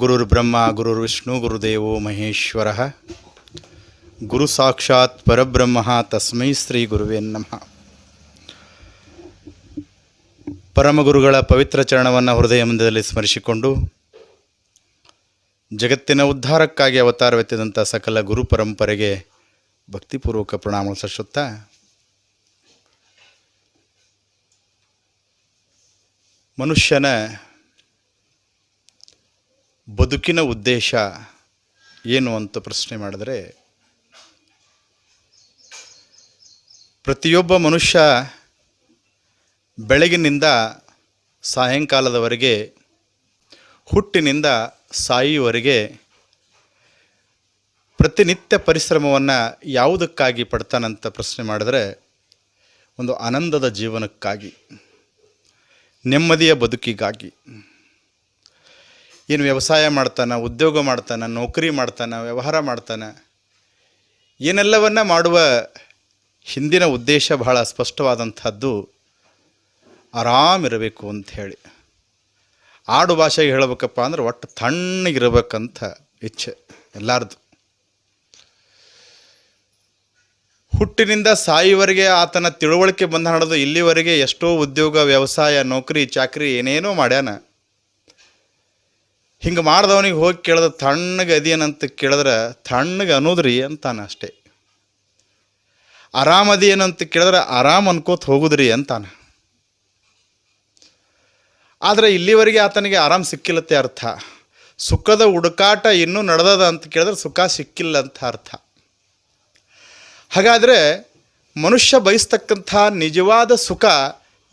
ಗುರುರ್ ಬ್ರಹ್ಮ, ಗುರುರ್ ವಿಷ್ಣು, ಗುರುದೇವೋ ಮಹೇಶ್ವರ. ಗುರು ಸಾಕ್ಷಾತ್ ಪರಬ್ರಹ್ಮ, ತಸ್ಮೈ ಶ್ರೀ ಗುರುವೇ ನಮಃ. ಪರಮಗುರುಗಳ ಪವಿತ್ರ ಚರಣವನ್ನು ಹೃದಯ ಮಂದಿರದಲ್ಲಿ ಸ್ಮರಿಸಿಕೊಂಡು, ಜಗತ್ತಿನ ಉದ್ಧಾರಕ್ಕಾಗಿ ಅವತಾರವೆತ್ತಿದಂಥ ಸಕಲ ಗುರು ಪರಂಪರೆಗೆ ಭಕ್ತಿಪೂರ್ವಕ ಪ್ರಣಾಮ ಸಲ್ಲಿಸುತ್ತಾ, ಮನುಷ್ಯನ ಬದುಕಿನ ಉದ್ದೇಶ ಏನು ಅಂತ ಪ್ರಶ್ನೆ ಮಾಡಿದರೆ, ಪ್ರತಿಯೊಬ್ಬ ಮನುಷ್ಯ ಬೆಳಗಿನಿಂದ ಸಾಯಂಕಾಲದವರೆಗೆ, ಹುಟ್ಟಿನಿಂದ ಸಾಯುವವರೆಗೆ ಪ್ರತಿನಿತ್ಯ ಪರಿಶ್ರಮವನ್ನು ಯಾವುದಕ್ಕಾಗಿ ಪಡ್ತಾನಂತ ಪ್ರಶ್ನೆ ಮಾಡಿದರೆ, ಒಂದು ಆನಂದದ ಜೀವನಕ್ಕಾಗಿ, ನೆಮ್ಮದಿಯ ಬದುಕಿಗಾಗಿ. ಏನು ವ್ಯವಸಾಯ ಮಾಡ್ತಾನೆ, ಉದ್ಯೋಗ ಮಾಡ್ತಾನೆ, ನೌಕರಿ ಮಾಡ್ತಾನೆ, ವ್ಯವಹಾರ ಮಾಡ್ತಾನೆ. ಏನೆಲ್ಲವನ್ನು ಮಾಡುವ ಹಿಂದಿನ ಉದ್ದೇಶ ಬಹಳ ಸ್ಪಷ್ಟವಾದಂಥದ್ದು ಆರಾಮಿರಬೇಕು ಅಂತ ಹೇಳಿ. ಆಡು ಭಾಷೆಗೆ ಹೇಳಬೇಕಪ್ಪ ಅಂದ್ರೆ ಒಟ್ಟು ತಣ್ಣಗಿರಬೇಕಂತ ಇಚ್ಛೆ ಎಲ್ಲರದು. ಹುಟ್ಟಿನಿಂದ ಸಾಯುವರೆಗೆ ಆತನ ತಿಳುವಳಿಕೆ ಬಂದ ನಡೆದು ಇಲ್ಲಿವರೆಗೆ ಎಷ್ಟೋ ಉದ್ಯೋಗ, ವ್ಯವಸಾಯ, ನೌಕರಿ, ಚಾಕ್ರಿ ಏನೇನೋ ಮಾಡ್ಯಾನ. ಹಿಂಗೆ ಮಾಡ್ದವನಿಗೆ ಹೋಗಿ ಕೇಳಿದ್ರೆ ತಣ್ಣಗೆ ಅದೇನಂತ ಕೇಳಿದ್ರೆ, ತಣ್ಣಗೆ ಅನ್ನೋದ್ರಿ ಅಂತಾನೆ ಅಷ್ಟೇ. ಆರಾಮ ಅದೇನಂತ ಕೇಳಿದ್ರೆ, ಆರಾಮ್ ಅನ್ಕೋತ ಹೋಗುದ್ರಿ ಅಂತಾನೆ. ಆದರೆ ಇಲ್ಲಿವರೆಗೆ ಆತನಿಗೆ ಆರಾಮ್ ಸಿಕ್ಕಿಲ್ಲತ್ತೆ ಅರ್ಥ. ಸುಖದ ಹುಡುಕಾಟ ಇನ್ನೂ ನಡೆದದ ಅಂತ ಕೇಳಿದ್ರೆ ಸುಖ ಸಿಕ್ಕಿಲ್ಲ ಅಂತ ಅರ್ಥ. ಹಾಗಾದರೆ ಮನುಷ್ಯ ಬಯಸ್ತಕ್ಕಂಥ ನಿಜವಾದ ಸುಖ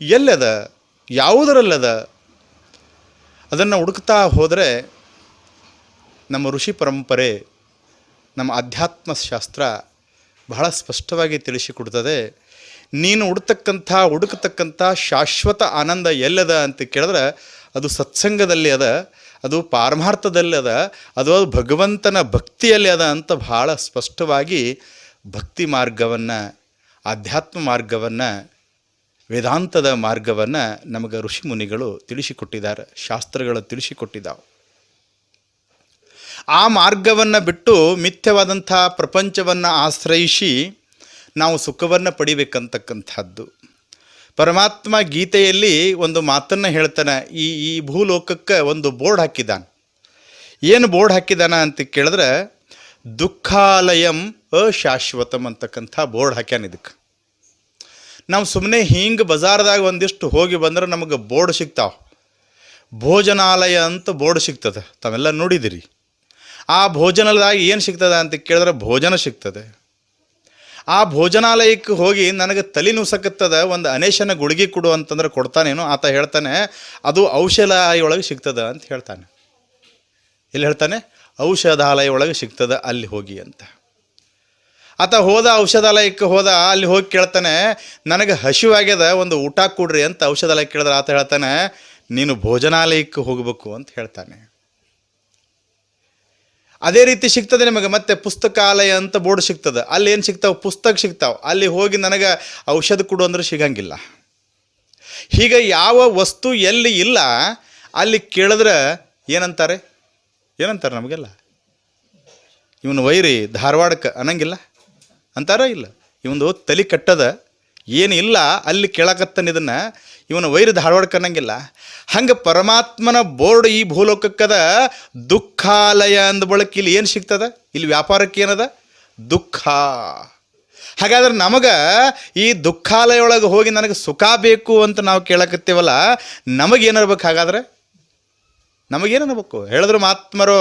ಎಲ್ಲದ? ಯಾವುದರಲ್ಲದ? ಅದನ್ನು ಹುಡುಕ್ತಾ ಹೋದರೆ ನಮ್ಮ ಋಷಿ ಪರಂಪರೆ, ನಮ್ಮ ಅಧ್ಯಾತ್ಮ ಶಾಸ್ತ್ರ ಬಹಳ ಸ್ಪಷ್ಟವಾಗಿ ತಿಳಿಸಿಕೊಡ್ತದೆ. ನೀನು ಹುಡ್ತಕ್ಕಂಥ, ಹುಡುಕತಕ್ಕಂಥ ಶಾಶ್ವತ ಆನಂದ ಎಲ್ಲದ ಅಂತ ಕೇಳಿದ್ರೆ ಅದು ಸತ್ಸಂಗದಲ್ಲಿ ಅದ, ಅದು ಪಾರಮಾರ್ಥದಲ್ಲಿ ಅದ ಅದು ಅದು ಭಗವಂತನ ಭಕ್ತಿಯಲ್ಲಿ ಅದ ಅಂತ ಬಹಳ ಸ್ಪಷ್ಟವಾಗಿ ಭಕ್ತಿ ಮಾರ್ಗವನ್ನು, ಆಧ್ಯಾತ್ಮ ಮಾರ್ಗವನ್ನು ವೇದಾಂತದ ಮಾರ್ಗವನ್ನು ನಮಗೆ ಋಷಿ ಮುನಿಗಳು ತಿಳಿಸಿಕೊಟ್ಟಿದ್ದಾರೆ, ಶಾಸ್ತ್ರಗಳು ತಿಳಿಸಿಕೊಟ್ಟಿದ್ದಾವೆ. ಆ ಮಾರ್ಗವನ್ನು ಬಿಟ್ಟು ಮಿಥ್ಯವಾದಂಥ ಪ್ರಪಂಚವನ್ನು ಆಶ್ರಯಿಸಿ ನಾವು ಸುಖವನ್ನು ಪಡಿಬೇಕಂತಕ್ಕಂಥದ್ದು. ಪರಮಾತ್ಮ ಗೀತೆಯಲ್ಲಿ ಒಂದು ಮಾತನ್ನು ಹೇಳ್ತಾನೆ, ಈ ಈ ಭೂಲೋಕಕ್ಕೆ ಒಂದು ಬೋರ್ಡ್ ಹಾಕಿದ್ದಾನೆ. ಏನು ಬೋರ್ಡ್ ಹಾಕಿದಾನ ಅಂತ ಕೇಳಿದ್ರೆ, ದುಃಖಾಲಯಂ ಅಶಾಶ್ವತಂ ಅಂತಕ್ಕಂಥ ಬೋರ್ಡ್ ಹಾಕ್ಯಾನ ಇದಕ್ಕೆ. ನಾವು ಸುಮ್ಮನೆ ಹಿಂಗೆ ಬಜಾರ್ದಾಗ ಒಂದಿಷ್ಟು ಹೋಗಿ ಬಂದ್ರೆ ನಮಗೆ ಬೋರ್ಡ್ ಸಿಗ್ತಾವೆ. ಭೋಜನಾಲಯ ಅಂತ ಬೋರ್ಡ್ ಸಿಗ್ತದೆ. ತಾವೆಲ್ಲ ನೋಡಿದಿರಿ. ಆ ಭೋಜನದಾಗ ಏನು ಸಿಗ್ತದೆ ಅಂತ ಕೇಳಿದ್ರೆ ಭೋಜನ ಸಿಗ್ತದೆ. ಆ ಭೋಜನಾಲಯಕ್ಕೆ ಹೋಗಿ ನನಗೆ ತಲೆ ನುಸಕತ್ತದ ಒಂದು ಅನೇಶನ ಗುಳಿಗೆ ಕೊಡು ಅಂತಂದ್ರೆ ಕೊಡ್ತಾನೇನು ಆತ ಹೇಳ್ತಾನೆ, ಅದು ಔಷಧಾಲಯೊಳಗೆ ಸಿಗ್ತದೆ ಅಂತ ಹೇಳ್ತಾನೆ. ಎಲ್ಲಿ ಹೇಳ್ತಾನೆ? ಔಷಧಾಲಯ ಒಳಗೆ ಸಿಗ್ತದೆ ಅಲ್ಲಿ ಹೋಗಿ ಅಂತ. ಆತ ಹೋದ ಔಷಧಾಲಯಕ್ಕೆ ಹೋದ, ಅಲ್ಲಿ ಹೋಗಿ ಕೇಳ್ತಾನೆ, ನನಗೆ ಹಸಿವಾಗ್ಯದ ಒಂದು ಊಟ ಕೊಡ್ರಿ ಅಂತ ಔಷಧಾಲಯಕ್ಕೆ ಕೇಳಿದ್ರೆ ಆತ ಹೇಳ್ತಾನೆ, ನೀನು ಭೋಜನಾಲಯಕ್ಕೆ ಹೋಗಬೇಕು ಅಂತ ಹೇಳ್ತಾನೆ. ಅದೇ ರೀತಿ ಸಿಗ್ತದೆ ನಿಮಗೆ, ಮತ್ತೆ ಪುಸ್ತಕಾಲಯ ಅಂತ ಬೋರ್ಡ್ ಸಿಗ್ತದೆ. ಅಲ್ಲಿ ಏನು ಸಿಗ್ತಾವೆ? ಪುಸ್ತಕ ಸಿಗ್ತಾವೆ. ಅಲ್ಲಿ ಹೋಗಿ ನನಗೆ ಔಷಧ ಕೊಡು ಅಂದ್ರೆ ಸಿಗಂಗಿಲ್ಲ. ಹೀಗೆ ಯಾವ ವಸ್ತು ಎಲ್ಲಿ ಇಲ್ಲ, ಅಲ್ಲಿ ಕೇಳಿದ್ರೆ ಏನಂತಾರೆ? ಏನಂತಾರೆ ನಮಗೆಲ್ಲ? ಇವನು ವೈರಿ, ಧಾರವಾಡಕ್ಕೆ ಅನ್ನಂಗಿಲ್ಲ? ಅಂತಾರ ಇಲ್ಲ. ಇವನು ತಲೆ ಕಟ್ಟದ, ಏನು ಇಲ್ಲ, ಅಲ್ಲಿ ಕೇಳಕತ್ತನ ಇದನ್ನು, ಇವನ ವೈರ ಧಾರವಾಡಕನಂಗಿಲ್ಲ ಹಂಗೆ ಪರಮಾತ್ಮನ ಬೋರ್ಡ್ ಈ ಭೂಲೋಕಕ್ಕದ ದುಃಖಾಲಯ ಅಂದ ಬಳಕ ಇಲ್ಲಿ ಏನು ಸಿಗ್ತದ? ಇಲ್ಲಿ ವ್ಯಾಪಾರಕ್ಕೆ ಏನದ? ದುಃಖ. ಹಾಗಾದ್ರೆ ನಮಗೆ ಈ ದುಃಖಾಲಯ ಒಳಗೆ ಹೋಗಿ ನನಗೆ ಸುಖ ಬೇಕು ಅಂತ ನಾವು ಕೇಳಕತ್ತೇವಲ್ಲ ನಮಗೇನಿರ್ಬೇಕು ಹಾಗಾದ್ರೆ? ನಮಗೇನಬೇಕು ಹೇಳಿದ್ರು ಮಾತ್ಮರು,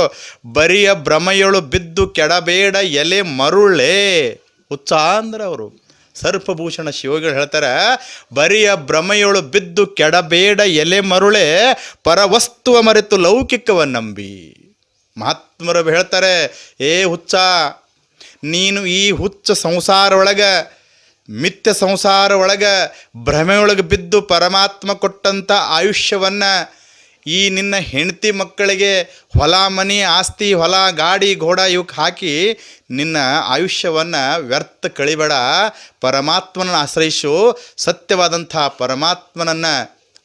ಬರಿಯ ಭ್ರಮೆಯೊಳು ಬಿದ್ದು ಕೆಡಬೇಡ ಎಲೆ ಮರುಳೇ. ಹುಚ್ಚ ಅಂದ್ರೆ ಅವರು. ಸರ್ಪಭೂಷಣ ಶಿವಗಳು ಹೇಳ್ತಾರೆ, ಬರಿಯ ಭ್ರಮೆಯೊಳು ಬಿದ್ದು ಕೆಡಬೇಡ ಎಲೆ ಮರುಳೆ, ಪರವಸ್ತುವ ಮರೆತು ಲೌಕಿಕವ ನಂಬಿ. ಮಹಾತ್ಮರು ಹೇಳ್ತಾರೆ, ಏ ಹುಚ್ಚ, ನೀನು ಈ ಹುಚ್ಚ ಸಂಸಾರ ಒಳಗೆ, ಮಿಥ್ಯ ಸಂಸಾರ ಒಳಗೆ ಭ್ರಮೆಯೊಳಗೆ ಬಿದ್ದು ಪರಮಾತ್ಮ ಕೊಟ್ಟಂಥ ಆಯುಷ್ಯವನ್ನು ಈ ನಿನ್ನ ಹೆಂಡತಿ ಮಕ್ಕಳಿಗೆ ಹೊಲ, ಮನೆ, ಆಸ್ತಿ, ಹೊಲ, ಗಾಡಿ, ಘೋಡ ಇವಕ್ಕೆ ಹಾಕಿ ನಿನ್ನ ಆಯುಷ್ಯವನ್ನು ವ್ಯರ್ಥ ಕಳಿಬೇಡ. ಪರಮಾತ್ಮನನ್ನು ಆಶ್ರಯಿಸು. ಸತ್ಯವಾದಂಥ ಪರಮಾತ್ಮನನ್ನು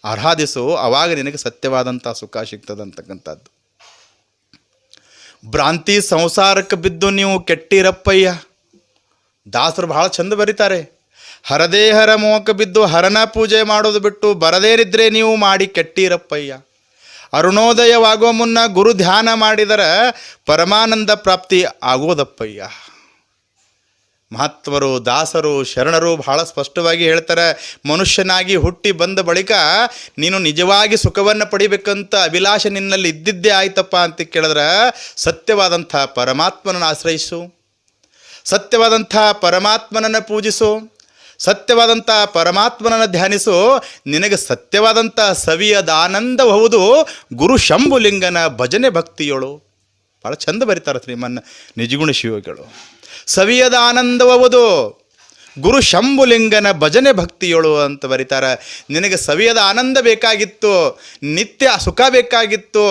ಆರಾಧಿಸು. ಅವಾಗ ನಿನಗೆ ಸತ್ಯವಾದಂಥ ಸುಖ ಸಿಗ್ತದಂತಕ್ಕಂಥದ್ದು ಭ್ರಾಂತಿ ಸಂಸಾರಕ್ಕೆ ಬಿದ್ದು ನೀವು ಕೆಟ್ಟಿರಪ್ಪಯ್ಯ. ದಾಸರು ಬಹಳ ಚಂದ ಬರೀತಾರೆ. ಹರದೇ ಹರ ಮೋಕ ಬಿದ್ದು ಹರನ ಪೂಜೆ ಮಾಡೋದು ಬಿಟ್ಟು ಬರದೇರಿದ್ರೆ ನೀವು ಮಾಡಿ ಕೆಟ್ಟಿರಪ್ಪಯ್ಯ. ಅರುಣೋದಯವಾಗುವ ಮುನ್ನ ಗುರು ಧ್ಯಾನ ಮಾಡಿದರೆ ಪರಮಾನಂದ ಪ್ರಾಪ್ತಿ ಆಗೋದಪ್ಪಯ್ಯ ಮಹತ್ವರು, ದಾಸರು, ಶರಣರು ಬಹಳ ಸ್ಪಷ್ಟವಾಗಿ ಹೇಳ್ತಾರೆ, ಮನುಷ್ಯನಾಗಿ ಹುಟ್ಟಿ ಬಂದ ಬಳಿಕ ನೀನು ನಿಜವಾಗಿ ಸುಖವನ್ನು ಪಡಿಬೇಕಂತ ಅಭಿಲಾಷೆ ನಿನ್ನಲ್ಲಿ ಇದ್ದಿದ್ದೇ ಆಯ್ತಪ್ಪ ಅಂತ ಕೇಳಿದ್ರೆ, ಸತ್ಯವಾದಂಥ ಪರಮಾತ್ಮನನ್ನು ಆಶ್ರಯಿಸು, ಸತ್ಯವಾದಂಥ ಪರಮಾತ್ಮನನ್ನು ಪೂಜಿಸು ಸತ್ಯವಾದಂಥ ಪರಮಾತ್ಮನನ್ನು ಧ್ಯಾನಿಸು. ನಿನಗೆ ಸತ್ಯವಾದಂಥ ಸವಿಯದ ಹೌದು ಗುರು ಶಂಭುಲಿಂಗನ ಭಜನೆ ಭಕ್ತಿಯೋಳು. ಭಾಳ ಚಂದ ಬರೀತಾರೆ ಶ್ರೀಮನ್ ನಿಜಗುಣ ಶಿವಗಳು. ಸವಿಯದ ಆನಂದವವುದು ಗುರು ಶಂಭುಲಿಂಗನ ಭಜನೆ ಭಕ್ತಿಯೋಳು ಅಂತ ಬರೀತಾರೆ. ನಿನಗೆ ಸವಿಯದ ಆನಂದ ಬೇಕಾಗಿತ್ತು, ನಿತ್ಯ ಸುಖ ಬೇಕಾಗಿತ್ತು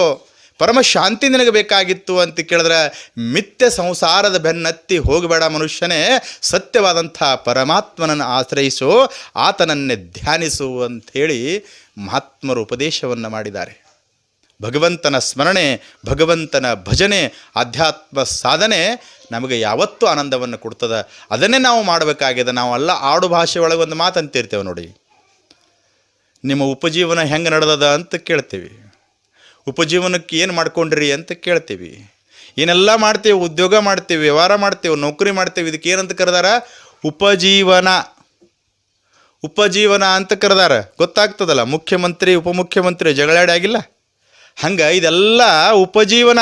ಪರಮ ಶಾಂತಿ ನಿನಗೆ ಬೇಕಾಗಿತ್ತು ಅಂತ ಕೇಳಿದ್ರೆ ಮಿಥ್ಯ ಸಂಸಾರದ ಬೆನ್ನತ್ತಿ ಹೋಗಬೇಡ ಮನುಷ್ಯನೇ, ಸತ್ಯವಾದಂಥ ಪರಮಾತ್ಮನನ್ನು ಆಶ್ರಯಿಸು, ಆತನನ್ನೇ ಧ್ಯಾನಿಸು ಅಂಥೇಳಿ ಮಹಾತ್ಮರು ಉಪದೇಶವನ್ನು ಮಾಡಿದ್ದಾರೆ. ಭಗವಂತನ ಸ್ಮರಣೆ, ಭಗವಂತನ ಭಜನೆ, ಆಧ್ಯಾತ್ಮ ಸಾಧನೆ ನಮಗೆ ಯಾವತ್ತೂ ಆನಂದವನ್ನು ಕೊಡ್ತದೆ. ಅದನ್ನೇ ನಾವು ಮಾಡಬೇಕಾಗಿದೆ. ನಾವು ಅಲ್ಲ, ಆಡು ಭಾಷೆ ಒಳಗೆ ಒಂದು ಮಾತಂತಿರ್ತೇವೆ ನೋಡಿ. ನಿಮ್ಮ ಉಪಜೀವನ ಹೆಂಗೆ ನಡೆದದ ಅಂತ ಕೇಳ್ತೀವಿ. ಉಪಜೀವನಕ್ಕೆ ಏನು ಮಾಡ್ಕೊಂಡ್ರಿ ಅಂತ ಕೇಳ್ತೀವಿ. ಏನೆಲ್ಲ ಮಾಡ್ತೀವಿ, ಉದ್ಯೋಗ ಮಾಡ್ತೀವಿ, ವ್ಯವಹಾರ ಮಾಡ್ತೀವಿ, ನೌಕರಿ ಮಾಡ್ತೀವಿ, ಇದಕ್ಕೆ ಏನಂತ ಕರೆದಾರ? ಉಪಜೀವನ. ಉಪಜೀವನ ಅಂತ ಕರೆದಾರ. ಗೊತ್ತಾಗ್ತದಲ್ಲ, ಮುಖ್ಯಮಂತ್ರಿ, ಉಪಮುಖ್ಯಮಂತ್ರಿ ಜಗಳಾಡಿ ಆಗಿಲ್ಲ? ಹಂಗೆ ಇದೆಲ್ಲ ಉಪಜೀವನ.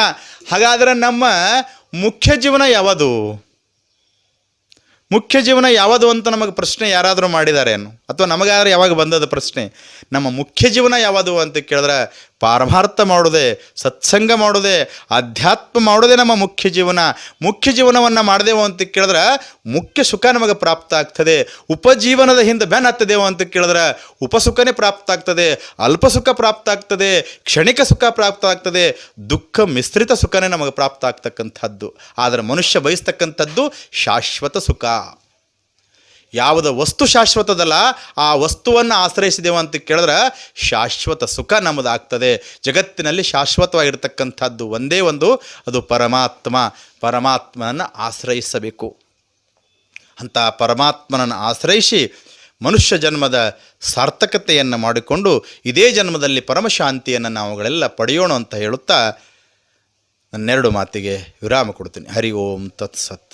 ಹಾಗಾದ್ರೆ ನಮ್ಮ ಮುಖ್ಯ ಜೀವನ ಯಾವುದು? ಮುಖ್ಯ ಜೀವನ ಯಾವುದು ಅಂತ ನಮಗೆ ಪ್ರಶ್ನೆ ಯಾರಾದರೂ ಮಾಡಿದಾರೇನು? ಅಥವಾ ನಮಗಾದ್ರೆ ಯಾವಾಗ ಬಂದದ ಪ್ರಶ್ನೆ? ನಮ್ಮ ಮುಖ್ಯ ಜೀವನ ಯಾವುದು ಅಂತ ಕೇಳಿದ್ರೆ ಪಾರಮಾರ್ಥ ಮಾಡೋದೆ ಸತ್ಸಂಗ ಮಾಡೋದೆ ಅಧ್ಯಾತ್ಮ ಮಾಡೋದೇ ನಮ್ಮ ಮುಖ್ಯ ಜೀವನ. ಮುಖ್ಯ ಜೀವನವನ್ನು ಮಾಡಿದೆವು ಅಂತ ಕೇಳಿದ್ರೆ, ಮುಖ್ಯ ಸುಖ ನಮಗೆ ಪ್ರಾಪ್ತ ಆಗ್ತದೆ. ಉಪಜೀವನದ ಹಿಂದೆ ಬೆನ್ ಹತ್ತದೇವು ಅಂತ ಕೇಳಿದ್ರೆ, ಉಪಸುಖನೇ ಪ್ರಾಪ್ತ ಆಗ್ತದೆ, ಅಲ್ಪ ಸುಖ ಪ್ರಾಪ್ತ ಆಗ್ತದೆ, ಕ್ಷಣಿಕ ಸುಖ ಪ್ರಾಪ್ತ ಆಗ್ತದೆ, ದುಃಖ ಮಿಶ್ರಿತ ಸುಖನೇ ನಮಗೆ ಪ್ರಾಪ್ತ ಆಗ್ತಕ್ಕಂಥದ್ದು. ಆದರೆ ಮನುಷ್ಯ ಬಯಸ್ತಕ್ಕಂಥದ್ದು ಶಾಶ್ವತ ಸುಖ. ಯಾವುದ ವಸ್ತು ಶಾಶ್ವತದಲ್ಲ, ಆ ವಸ್ತುವನ್ನು ಆಶ್ರಯಿಸಿದೆವು ಅಂತ ಕೇಳಿದ್ರೆ ಶಾಶ್ವತ ಸುಖ ನಮ್ಮದಾಗ್ತದೆ. ಜಗತ್ತಿನಲ್ಲಿ ಶಾಶ್ವತವಾಗಿರ್ತಕ್ಕಂಥದ್ದು ಒಂದೇ ಒಂದು, ಅದು ಪರಮಾತ್ಮ. ಪರಮಾತ್ಮನನ್ನು ಆಶ್ರಯಿಸಬೇಕು. ಅಂತ ಪರಮಾತ್ಮನನ್ನು ಆಶ್ರಯಿಸಿ ಮನುಷ್ಯ ಜನ್ಮದ ಸಾರ್ಥಕತೆಯನ್ನು ಮಾಡಿಕೊಂಡು ಇದೇ ಜನ್ಮದಲ್ಲಿ ಪರಮಶಾಂತಿಯನ್ನು ನಾವುಗಳೆಲ್ಲ ಪಡೆಯೋಣ ಅಂತ ಹೇಳುತ್ತಾ ನನ್ನೆರಡು ಮಾತಿಗೆ ವಿರಾಮ ಕೊಡ್ತೀನಿ. ಹರಿ ಓಂ ತತ್ಸತ್.